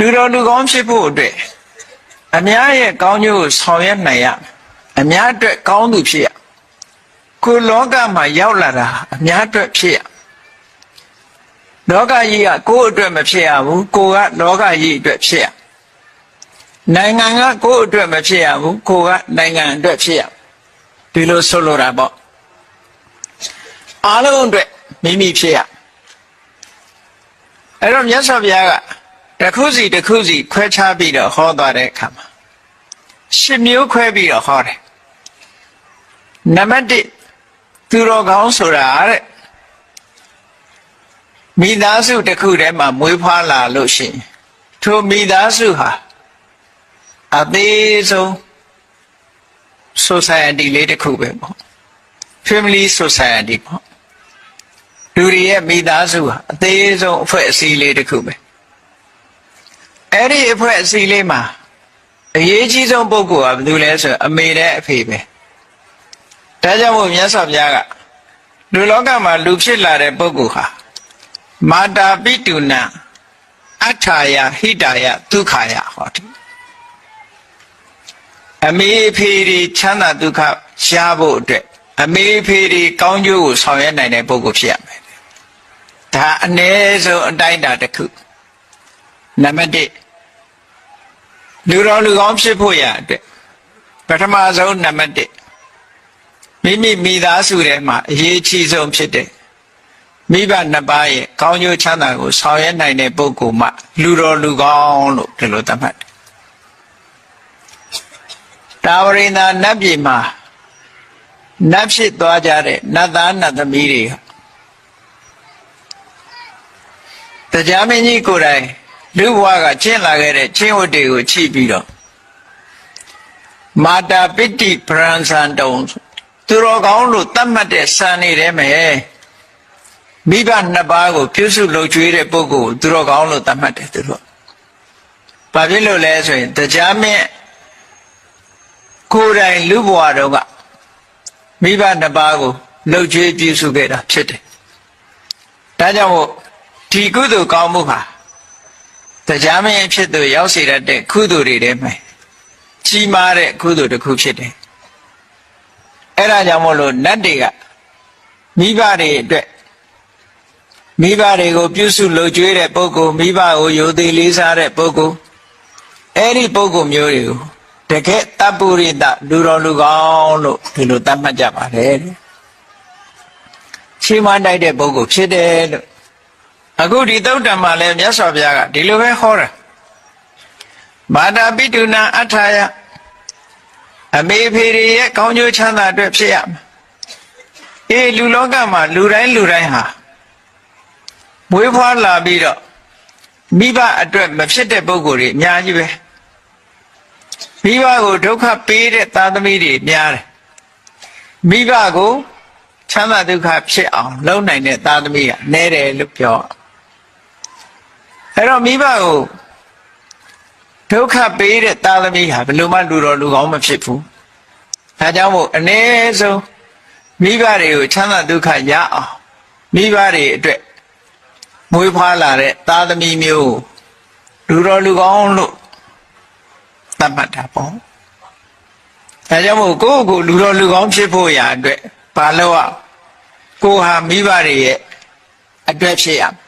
လူတော်လူကောင်းဖြစ်ဖို့အတွက်အများရဲ့ကောင်းကျိုးကိုဆောင်ရွက်နိုင်ရမယ်အများအတွက်ကောင်းသူဖြစ်ရကိုယ်လောကမှာရောက်လာတာအများအတွက်ဖြစ်ရလောကကြီးကကိုယ့်အတွက်မဖြစ်ရဘူးကိုယ်ကလောကကြီးအတွက်ဖြစ်ရနိုင်ငံကကိုယ့်အတွက်မဖြစ်ရဘူးကိုယ်ကနိုင်ငံအတွက်ဖြစ်ရဒီလိုဆိုလိုတာပေါ့အားလုံးအတွက်မိမိဖြစ်ရအဲ့တော့မြတ်စွာဘုရားက တစ်ခုစီတစ်ခုစီခွဲခြားပြီးတော့ဟောသွားတဲ့အခါမှာရှစ်မျိုးခွဲပြီးတော့ဟောတယ်နံပါတ်1သူတော်ကောင်းဆိုတာတဲ့မိသားစုတစ်ခုထဲမှာမွေးဖွားလာလို့ရှိရင်ထိုမိသားစုဟာအသေးဆုံး society လေးတစ်ခုပဲပေါ့ family society ပေါ့လူတွေရဲ့မိသားစုဟာအသေးဆုံးအဖွဲ့အစည်းလေးတစ်ခုပဲ အဲ့ဒီအဖွဲ့အစည်းလေးမှာအရေးကြီးဆုံးပုဂ္ဂိုလ်ကဘယ်သူလဲဆိုတော့အမေနဲ့အဖေပဲဒါကြောင့်မို့မြတ်စွာဘုရားကလူလောကမှာလူဖြစ်လာတဲ့ပုဂ္ဂိုလ်ဟာမာတာပိတုဏအထာယဟိတာယဒုက္ခယဟောတိအမေအဖေတွေချမ်းသာဒုက္ခရှားဖို့အတွက်အမေအဖေတွေကောင်းကျိုးကိုဆောင်ရွက်နိုင်တဲ့ပုဂ္ဂိုလ်ဖြစ်ရမယ်ဒါအ ਨੇ ဆုံးအတိုင်းအတာတစ်ခုနံပါတ်1 လူတော်လူကောင်းဖြစ်ဖို့ရအတွက်ပထမဆုံးနံပါတ်1မိမိမိသားစုထဲမှာအရေးကြီးဆုံးဖြစ်တဲ့မိဘနှစ်ပါးရဲ့ကောင်းကျိုးချမ်းသာကိုဆောင်ရွက်နိုင်တဲ့ပုဂ္ဂိုလ်မှလူတော်လူကောင်းလို့ဒီလိုသတ်မှတ်တယ်တာဝရိန္ဒာနတ်ပြည်မှာနတ်ဖြစ်သွားကြတဲ့နတ်သားနတ်သမီးတွေကတရားမင်းကြီးကိုယ်တိုင် လူဘဝကကျင့်လာခဲ့တဲ့ကျင့်ဝတ်တွေကိုချိပြီးတော့မာတာပိတိပရန်ဆန်တုံသူတော်ကောင်းလို့တတ်မှတ်တဲ့စံနေတယ်မယ်မိဘနှစ်ပါးကိုပြုစုလုပ်ကျွေးတဲ့ပုဂ္ဂိုလ်ကိုသူတော်ကောင်းလို့တတ်မှတ်တယ်သူတို့ဘာဖြစ်လို့လဲဆိုရင်တရားမင်းကိုယ်တိုင်လူဘဝတော့ကမိဘနှစ်ပါးကိုလှုပ်ကြွေးပြုစုခဲ့တာဖြစ်တယ်ဒါကြောင့်မို့ဒီကုသိုလ်ကောင်းမှုဟာ တရားမင်းဖြစ်သူရောက်စေတတ်တဲ့ကုသိုလ်တွေထဲမှာကြီးမားတဲ့ကုသိုလ်တစ်ခုဖြစ်တယ်အဲ့ဒါကြောင့်မို့လို့နတ်တွေကမိဘတွေအတွက်မိဘတွေကိုပြုစုလှုပ်ကြွေးတဲ့ပုဂ္ဂိုလ်မိဘကိုယိုသိလေးစားတဲ့ပုဂ္ဂိုလ်အဲ့ဒီပုဂ္ဂိုလ်မျိုးတွေကိုတကယ်တပ်ပုရိသလူတော်လူကောင်းလို့ဒီလိုသတ်မှတ်ကြပါတယ်တဲ့ချီးမွမ်းတိုက်တဲ့ပုဂ္ဂိုလ်ဖြစ်တယ်လို့ အခုဒီသုတ်တံမှာလည်းမြတ်စွာဘုရားကဒီလိုပဲဟောတာမာတာပိတုနာအထာယအမေဖေတွေရဲ့ကောင်းကျိုးချမ်းသာအတွက်ဖြစ်ရမယ်အေးလူလောကမှာလူတိုင်းလူတိုင်းဟာမွေးဖွားလာပြီးတော့မိဘအတွက်မဖြစ်တဲ့ပုဂ္ဂိုလ်တွေအများကြီးပဲမိဘကိုဒုက္ခပေးတဲ့သားသမီးတွေများတယ်မိဘကိုချမ်းသာဒုက္ခဖြစ်အောင် လုပ်နိုင်တဲ့သားသမီးကနည်းတယ်လို့ပြော အဲ့တော့မိဘကိုဒုက္ခပေးတဲ့သားသမီးဟာဘယ်လိုမှလူတော်လူကောင်းမဖြစ်ဘူးဒါကြောင့်မို့အ ਨੇ ဆုံးမိဘတွေကိုချမ်းသာဒုက္ခရအောင်မိဘတွေအတွက်မွေးဖွားလာတဲ့သားသမီးမျိုးလူတော်လူကောင်းလို့သတ်မှတ်တာပေါ့ဒါကြောင့်မို့ကိုယ့်ကိုယ်လူတော်လူကောင်းဖြစ်ဖို့ရာအတွက်ဘာလို့อ่ะကိုဟာမိဘတွေရဲ့အတွက်ဖြစ်ရမိ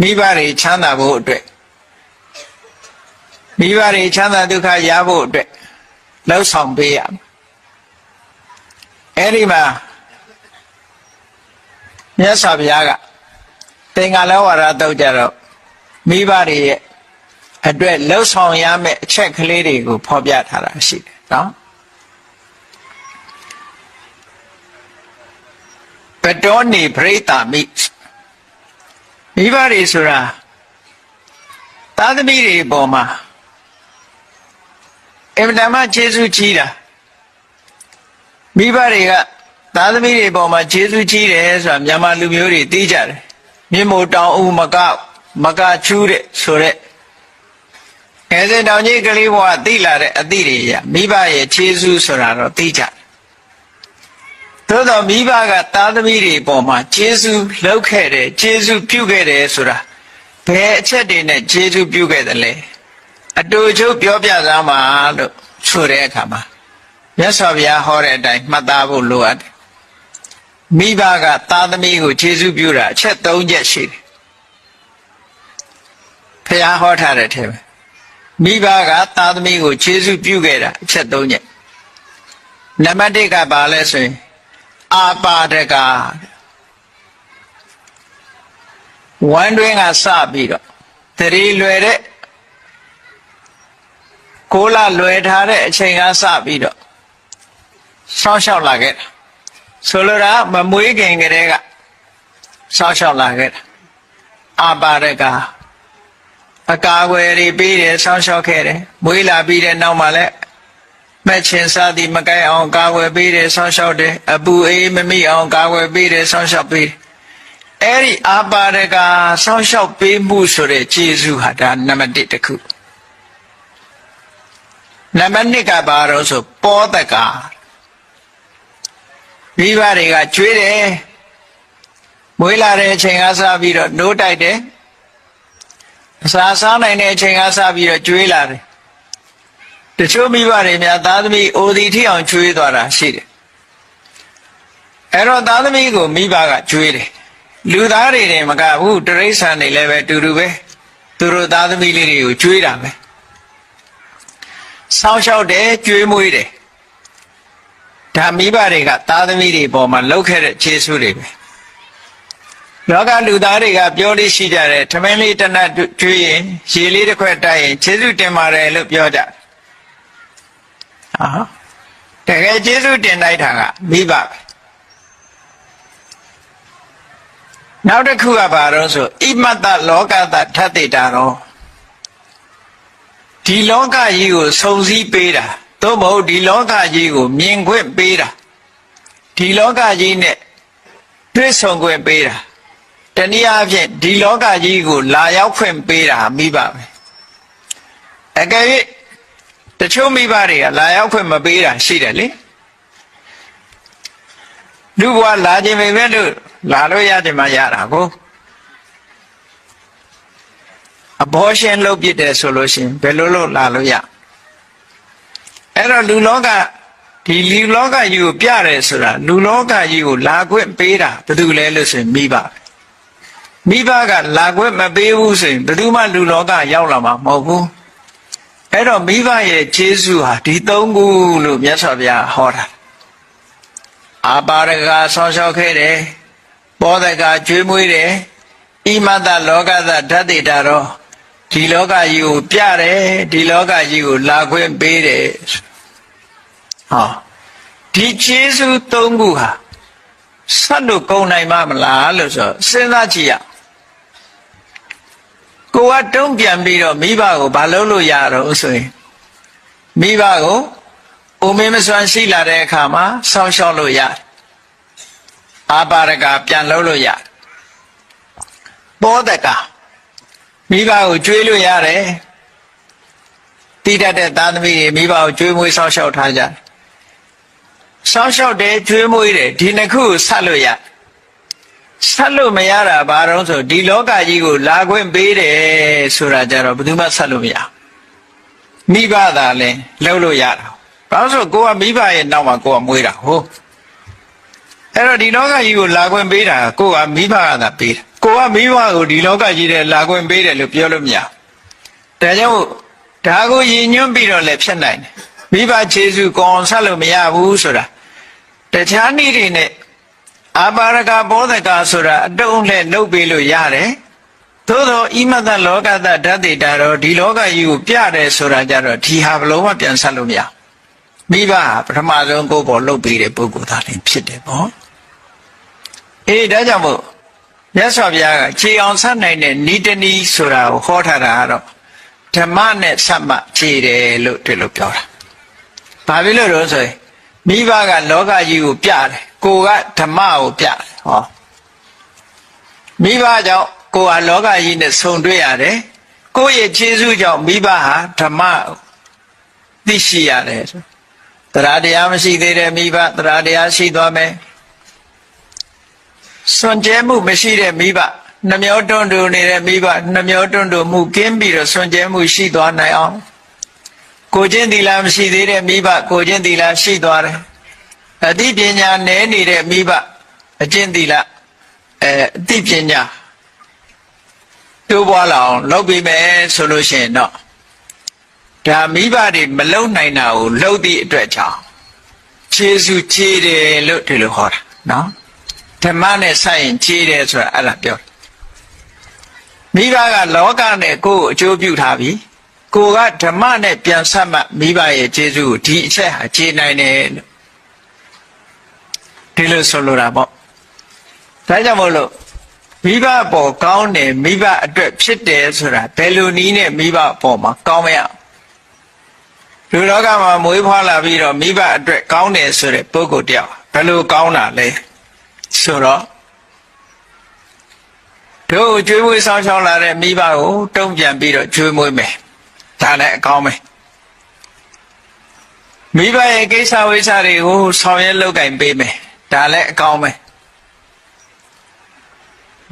ဘတွေချမ်းသာဖို့အတွက်မိဘတွေချမ်းသာဒုက္ခရဖို့အတွက်လှုပ်ဆောင်ပေးရအဲ့ဒီမှာမြတ်စွာဘုရားကသင်္ကာလဝါဒတုတ်ကြတော့မိဘတွေရဲ့အတွက်လှုပ်ဆောင်ရမယ့်အချက်ကလေးတွေကိုဖော်ပြထားတာရှိတယ်နော်ပတောနေပရိတာမိ မိဘတွေဆိုတာသာသမီတွေပေါ်မှာအင်မတန်မှကျေးဇူးကြီးတာမိဘတွေကသာသမီတွေပေါ်မှာကျေးဇူးကြီးတယ်ဆိုတာမြန်မာလူမျိုးတွေသိကြတယ်မြင့်မို့တောင်ဦးမကမကချူးတဲ့ဆိုတဲ့ငယ်စဉ်တောင်ကြီးကလေးဘဝသိလာတဲ့အသည့်တွေရမိဘရဲ့ခြေစူးဆိုတာတော့သိကြတယ် သို့တော့မိဘကသားသမီးတွေပေါ်မှာခြေစူးလှုပ်ခဲ့တယ်ခြေစူးပြုတ်ခဲ့တယ်ဆိုတာဘယ်အချက်တွေနဲ့ခြေစူးပြုတ်ခဲ့တယ်လဲအတူချုပ်ပြောပြသားမှာလို့ဆိုတဲ့အခါမှာမြတ်စွာဘုရားဟောတဲ့အတိုင်းမှတ်သားဖို့လိုအပ်တယ်မိဘကသားသမီးကိုခြေဆုပ်ပြုတာအချက်၃ချက်ရှိတယ်ဘုရားဟောထားတဲ့ထဲမှာမိဘကသားသမီးကိုခြေဆုပ်ပြုခဲ့တာအချက်၃ချက်နံပါတ်၁ကဘာလဲဆိုရင် အာပါဒကဝမ်းတွင်းကစပြီးတော့သတိလွယ်တဲ့ကိုလာလွယ်ထားတဲ့အချိန်ကစပြီးတော့စောင့်ရှောက်လာခဲ့တာဆိုလိုတာမမွေးခင်ကလေးကစောင့်ရှောက်လာခဲ့တာအာပါဒကအကာအကွယ်တွေပေးတယ်စောင့်ရှောက်ခဲ့တယ်မွေးလာပြီးတဲ့နောက်မှာလည်း မဲ့ချင်းစားသည်မကိုက်အောင်ကာဝယ်ပေးတယ်ဆောင်းလျှောက်တယ်အပူအေးမမိအောင်ကာဝယ်ပေးတယ်ဆောင်းလျှောက်ပေးတယ်အဲ့ဒီအာပါဒကဆောင်းလျှောက်ပေးမှုဆိုတဲ့ခြေစုဟာဒါနံပါတ်1တစ်ခုနံပါတ်2ကဘာလို့ဆိုပောတကမိဘတွေကကျွေးတယ်မွေးလာတဲ့အချိန်ကစပြီးတော့နိုးတိုက်တယ်အစာစားနိုင်တဲ့အချိန်ကစပြီးတော့ကျွေးလာတယ် တချို့မိဘတွေများသားသမီးအိုဒီထိအောင်ကျွေးသွားတာရှိတယ်အဲ့တော့သားသမီးကိုမိဘကကျွေးတယ်လူသားတွေတွေမကဘူးတရိษံတွေလည်းပဲတူတူပဲသူတို့သားသမီးလေးတွေကိုကျွေးတာပဲဆောင်းလျှောက်တယ်ကျွေးမွေးတယ်ဒါမိဘတွေကသားသမီးတွေပေါ်မှာလှုပ်ခဲ့တဲ့ခြေဆုတွေပဲလောကလူသားတွေကပြောလို့ရှိကြတယ်ထမင်းလေးတစ်နက်ကျွေးရင်ရေလေးတစ်ခွက်တိုက်ရင်ခြေဆုတင်ပါတယ်လို့ပြောကြတယ် ဟာတကယ်ကျေးဇူးတင်လိုက်တာကမိဘပဲနောက်တစ်ခုကဘာလို့ဆိုဣမတ္တလောကတထတ္တိတာရောဒီလောကကြီးကိုစုံစည်းပေးတာသို့မဟုတ်ဒီလောကကြီးကို မြင်ခွင့်ပေးတာဒီလောကကြီးနဲ့တွေ့ဆုံခွင့်ပေးတာတနည်းအားဖြင့်ဒီလောကကြီးကို လာရောက်ခွင့်ပေးတာမိဘပဲအကယ်၍ တချို့မိဘတွေကလာရောက်ခွင့်မပေးတာရှိတယ်လေလူဘဝလာခြင်းပဲပဲလို့လာလို့ရတယ်မှရတာကိုအဘောရှင်လုပ်ပြတယ်ဆိုလို့ရှိရင်ဘယ်လိုလုပ်လာလို့ရအဲ့တော့လူလောကဒီလူလောကကြီးကိုပြတယ်ဆိုတာလူလောကကြီးကိုလာခွင့်ပေးတာဘယ်သူလဲလို့ဆိုရင်မိဘမိဘကလာခွင့်မပေးဘူးဆိုရင်ဘယ်သူမှလူလောကရောက်လာမှာမဟုတ်ဘူး အဲ့တော့မိဘရဲ့ခြေဆုဟာဒီသုံးခုလို့မြတ်စွာဘုရားဟောတာအာပါရကဆောင်းလျှောက်ခဲ့တယ်ပောဒကကျွေးမွေးတယ်ဣမတလောကသဓာတိတာတော့ဒီလောကကြီးကိုပြတယ်ဒီလောကကြီးကိုလာခွင့်ပေးတယ်ဟောဒီခြေဆုသုံးခုဟာဆက်လို့ကုန်နိုင်မမလားလို့ဆိုစဉ်းစားကြည့်ရအောင် ကိုကတုံးပြန်ပြီးတော့မိဘကိုဘာလုပ်လို့ရတော့ဆိုရင်မိဘကိုအိုမင်းမစွမ်းရှိလာတဲ့အခါမှာဆောင်းလျှောက်လို့ရတယ်အာပါရကပြန်လုပ်လို့ရတယ်ပောဒကမိဘကိုကျွေးလို့ရတယ်တိတတ်တဲ့သားသမီးတွေမိဘကိုကျွေးမွေးဆောင်းလျှောက်ထားကြတယ်ဆောင်းလျှောက်တယ်ကျွေးမွေးတယ်ဒီနှစ်ခုကိုဆက်လို့ရတယ် ဆက်လို့မရတာဘာတော့ဆိုဒီလောကကြီးကိုလာခွင့်ပေးတယ်ဆိုတာကြတော့ဘယ်သူမှဆက်လို့မရမိဘသာလဲလှုပ်လို့ရတာဘာလို့ဆိုကိုကမိဘရဲ့နောက်မှာကိုကမွေးတာဟုတ်အဲ့တော့ဒီလောကကြီးကိုလာခွင့်ပေးတာကိုကမိဘကသာပေးတာကိုကမိဘကိုဒီလောကကြီးတဲ့လာခွင့်ပေးတယ်လို့ပြောလို့မရဒါကြောင့်ဒါကိုရည်ညွှန်းပြီးတော့လည်းဖြစ်နိုင်တယ်မိဘခြေစုကောင်းဆက်လို့မရဘူးဆိုတာတခြားနည်းတွေနဲ့ အာပါရကဘောဓကဆိုတာအတုံးနဲ့နှုတ်ပေးလို့ရတယ်သို့သောဣမတလောကတဓာတိတာတော့ဒီလောကကြီးကိုပြတယ်ဆိုတာကြတော့ဒီဟာဘလုံးမပြန်ဆက်လို့မရမိဘဟာပထမဆုံးကိုယ်ပေါ်လှုပ်ပေးတဲ့ပုဂ္ဂိုလ်သားလည်းဖြစ်တယ်ပေါ့အေးဒါကြောင့်မို့မြတ်စွာဘုရားကခြေအောင်ဆက်နိုင်တဲ့ဤတနည်းဆိုတာကိုဟောထားတာကတော့ဓမ္မနဲ့ဆက်မှခြေတယ်လို့ဒီလိုပြောတာဘာဖြစ်လို့လဲဆိုရင်မိဘကလောကကြီးကိုပြတယ် ကိုကဓမ္မကိုပြတယ်ဟောမိဘကြောင့်ကိုဟာလောကကြီးနဲ့ဆုံတွေ့ရတယ်ကိုရဲ့ခြေဆုကြောင့်မိဘဟာဓမ္မသိရှိရတယ်တရားတရားမရှိသေးတဲ့မိဘတရားတရားရှိသွားမယ်စွန့်ကြဲမှုမရှိတဲ့မိဘနှမျောတွန့်တူနေတဲ့မိဘနှမျောတွန့်တူမှုကင်းပြီးတော့ဆွန်ကြဲမှုရှိသွားနိုင်အောင်ကိုချင်းသီလမရှိသေးတဲ့မိဘကိုချင်းသီလရှိသွားတယ် အသိပညာနည်းနေတဲ့မိဘအကျင့်သီလအဲအသိပညာတိုးပွားလာအောင်လုပ်ပြီးမယ်ဆိုလို့ရှိရင်တော့ဒါမိဘတွေမလုံနိုင်တာကိုလှုပ်သည့်အတွက်ကြောင့်ခြေစုခြေတယ်လို့ဒီလိုဟောတာနော်ဓမ္မနဲ့ဆိုင်ရင်ခြေတယ်ဆိုတာအဲ့ဒါပြောတယ်မိဘကလောကနဲ့ကိုယ်ကိုအကျိုးပြုထားပြီကိုကဓမ္မနဲ့ပြန်ဆက်မှမိဘရဲ့ခြေစုကိုဒီအချက်ဟာခြေနိုင်တယ်လို့ ဒီလိုဆိုလိုတာပေါ့ဒါကြောင့်မို့လို့မိဘပေါ်ကောင်းတယ်မိဘအတွက်ဖြစ်တယ်ဆိုတာဘယ်လိုနည်းနဲ့မိဘပေါ်မှာကောင်းမရအောင်လူလောကမှာမွေးဖွားလာပြီးတော့မိဘအတွက်ကောင်းတယ်ဆိုတဲ့ပုဂ္ဂိုလ်တယောက်ဘယ်လိုကောင်းတာလဲဆိုတော့တို့ကျွေးမွေးဆောင်ရှောက်လာတဲ့မိဘကိုတုံ့ပြန်ပြီးတော့ကျွေးမွေးမယ်ဒါလည်းအကောင်းပဲမိဘရဲ့ကိစ္စဝိစ္စတွေကိုဆောင်ရွက်လုပ်ကင်ပေးမယ် ဒါလည်းအကောင်းပဲ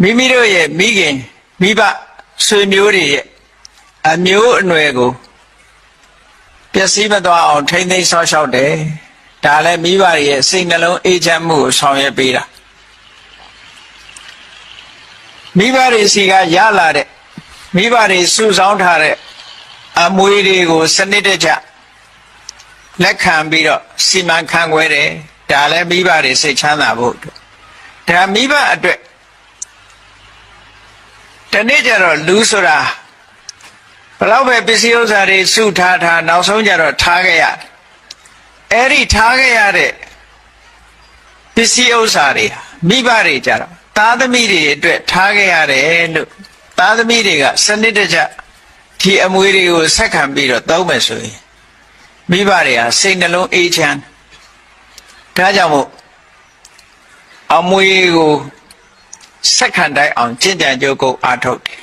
မိမိတို့ရဲ့မိခင်မိဘဆွေမျိုးတွေရဲ့အမျိုးအနွယ်ကိုပျက်စီးမသွားအောင်ထိမ့်သိမ်းဆောက်ရှောက်တယ်ဒါလည်းမိဘတွေရဲ့စိတ်နှလုံးအေးချမ်းမှုကိုဆောင်ရွက်ပေးတာမိဘတွေစီကရလာတဲ့မိဘတွေစုဆောင်းထားတဲ့အမွေတွေကိုစနစ်တကျလက်ခံပြီးတော့စီမံခန့်ခွဲတယ် ဒါလည်းမိဘတွေစိတ်ချမ်းသာဖို့အတွက်ဒါမိဘအတွက်တနေ့ကျတော့လူဆိုတာဘလောက်ပဲပစ္စည်းဥစ္စာတွေစုထားထားနောက်ဆုံးကျတော့ထားခဲ့ရတယ်အဲ့ဒီထားခဲ့ရတဲ့ပစ္စည်းဥစ္စာတွေမိဘတွေကြတော့သားသမီးတွေအတွက်ထားခဲ့ရတယ်လို့သားသမီးတွေကစနစ်တကျဒီအမွေတွေကိုဆက်ခံပြီးတော့သုံးမယ်ဆိုရင်မိဘတွေဟာစိတ်နှလုံးအေးချမ်း ဒါကြောင့်မို့အမွေကိုဆက်ခံတိုင်းအောင်ကျင့်ကြံကြိုးကိုအားထုတ်တယ်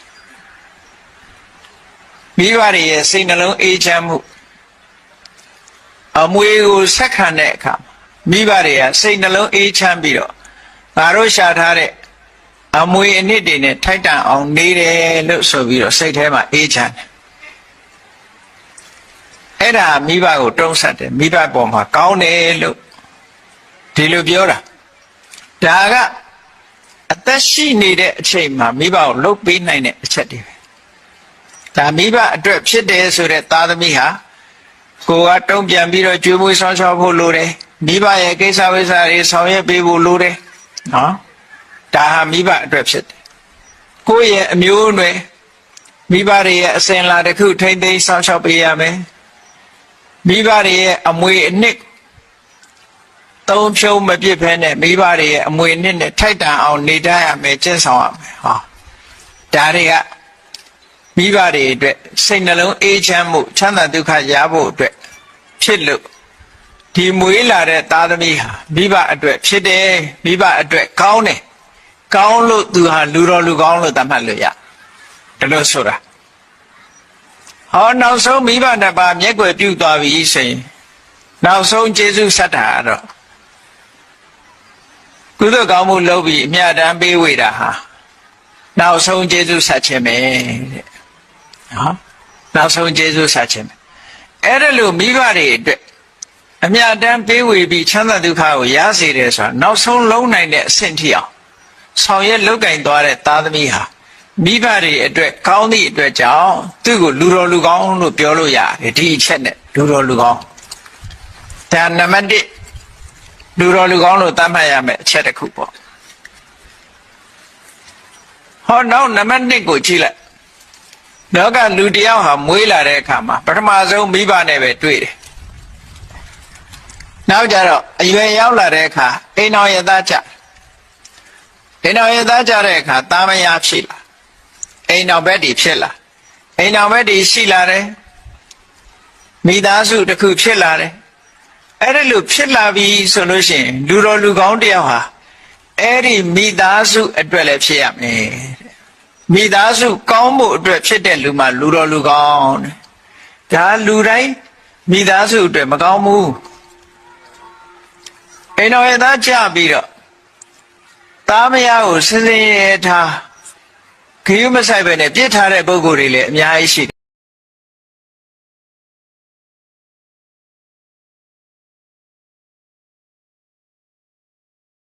မိဘတွေရဲ့စိတ်နှလုံးအေးချမ်းမှုအမွေကိုဆက်ခံတဲ့အခါမိဘတွေကစိတ်နှလုံးအေးချမ်းပြီးတော့ငါတို့ရှာထားတဲ့အမွေအနှစ်တွေနဲ့ထိုက်တန်အောင်နေတယ်လို့ဆိုပြီးတော့စိတ်ထဲမှာအေးချမ်းတယ်အဲ့ဒါမိဘကိုတုံးဆက်တယ်မိဘပေါ်မှာကောင်းတယ်လို့ ဒီလိုပြောတာဒါကအသက်ရှိနေတဲ့အချိန်မှာမိဘကိုလှုပ်ပေးနိုင်တဲ့အချက်တွေပဲဒါမိဘအတွက်ဖြစ်တယ်ဆိုတဲ့သားသမီးဟာကိုကတုံ့ပြန်ပြီးတော့ကြွေးမွေးဆောင်းရှောက်ဖို့လိုတယ်မိဘရဲ့ကိစ္စဝိစ္စတွေဆောင်ရွက်ပေးဖို့လိုတယ်နော်ဒါဟာမိဘအတွက်ဖြစ်တယ်ကိုယ့်ရဲ့အမျိုးအနွယ်မိဘတွေရဲ့အစဉ်လာတစ်ခုထိမ့်သိမ်းဆောင်းရှောက်ပေးရမယ်မိဘတွေရဲ့အမွေအနှစ် သုံးဖြုံးမပြစ်ဖဲနဲ့မိဘတွေရဲ့အမွေအနှစ်နဲ့ထိုက်တန်အောင်နေတတ်ရမယ်ကျင့်ဆောင်ရမယ်ဟောဒါတွေကမိဘတွေအတွက်စိတ်နှလုံးအေးချမ်းမှုချမ်းသာဒုက္ခရဖို့အတွက်ဖြစ်လို့ဒီမွေးလာတဲ့သားသမီးဟာမိဘအတွက်ဖြစ်တယ်မိဘအတွက်ကောင်းတယ်ကောင်းလို့သူဟာလူတော်လူကောင်းလို့သတ်မှတ်လို့ရဒါလို့ဆိုတာဟောနောက်ဆုံးမိဘနှစ်ပါးမျက်ွယ်ပြုသွားပြီဆိုရင်နောက်ဆုံးကျေးဇူးဆက်တာတော့ ကုသိုလ်ကောင်းမှုလုပ်ပြီးအမြတ်တမ်းပေးဝေတာဟာနောက်ဆုံးကျေးဇူးဆက်ခြင်းပဲတဲ့နော်နောက်ဆုံးကျေးဇူးဆက်ခြင်းပဲအဲ့ဒါလို့မိဘတွေအတွက်အမြတ်တမ်းပေးဝေပြီးချမ်းသာဒုက္ခကိုရစေတယ်ဆိုတာနောက်ဆုံးလုံးနိုင်တဲ့အဆင့်ထိအောင်ဆောင်ရွက်လုပ်ကင်သွားတဲ့သားသမီးဟာမိဘတွေအတွက်ကောင်းသည့်အတွက်ကြောင့်သူ့ကိုလူတော်လူကောင်းလို့ပြောလို့ရတယ်ဒီအချက်နဲ့လူတော်လူကောင်းဒါနံပါတ်1 လူတော်လူကောင်းလို့သတ်မှတ်ရမယ်အချက်တစ်ခုပေါ့ဟောနောက်နံပါတ်1ကိုကြည့်လိုက်လောကလူတယောက်ဟာမွေးလာတဲ့အခါမှာပထမဆုံးမိဘနဲ့ပဲတွေ့တယ်နောက်ကြတော့အရွယ်ရောက်လာတဲ့အခါအိမ်တော်ရသားကြအိမ်တော်ရသားကြတဲ့အခါတာမယာဖြစ်လာအိမ်တော်ဘက်တည်ဖြစ်လာအိမ်တော်ဘက်တည်ရှိလာတယ်မိသားစုတစ်ခုဖြစ်လာတယ် အဲ့ဒါလို့ဖြစ်လာပြီဆိုလို့ရှိရင်လူတော်လူကောင်းတယောက်ဟာအဲ့ဒီမိသားစုအတွက်လည်းဖြစ်ရမယ်မိသားစုကောင်းဖို့အတွက်ဖြစ်တဲ့လူမှလူတော်လူကောင်းတဲ့ဒါလူတိုင်းမိသားစုအတွက်မကောင်းဘူးအိမ်တော်ရဲ့သားကြပြီးတော့သားမယားကိုစင်စင်ရဲထားခရုမဆိုင်ပဲနဲ့ပြစ်ထားတဲ့ပုဂ္ဂိုလ်တွေလည်းအများကြီးရှိတယ်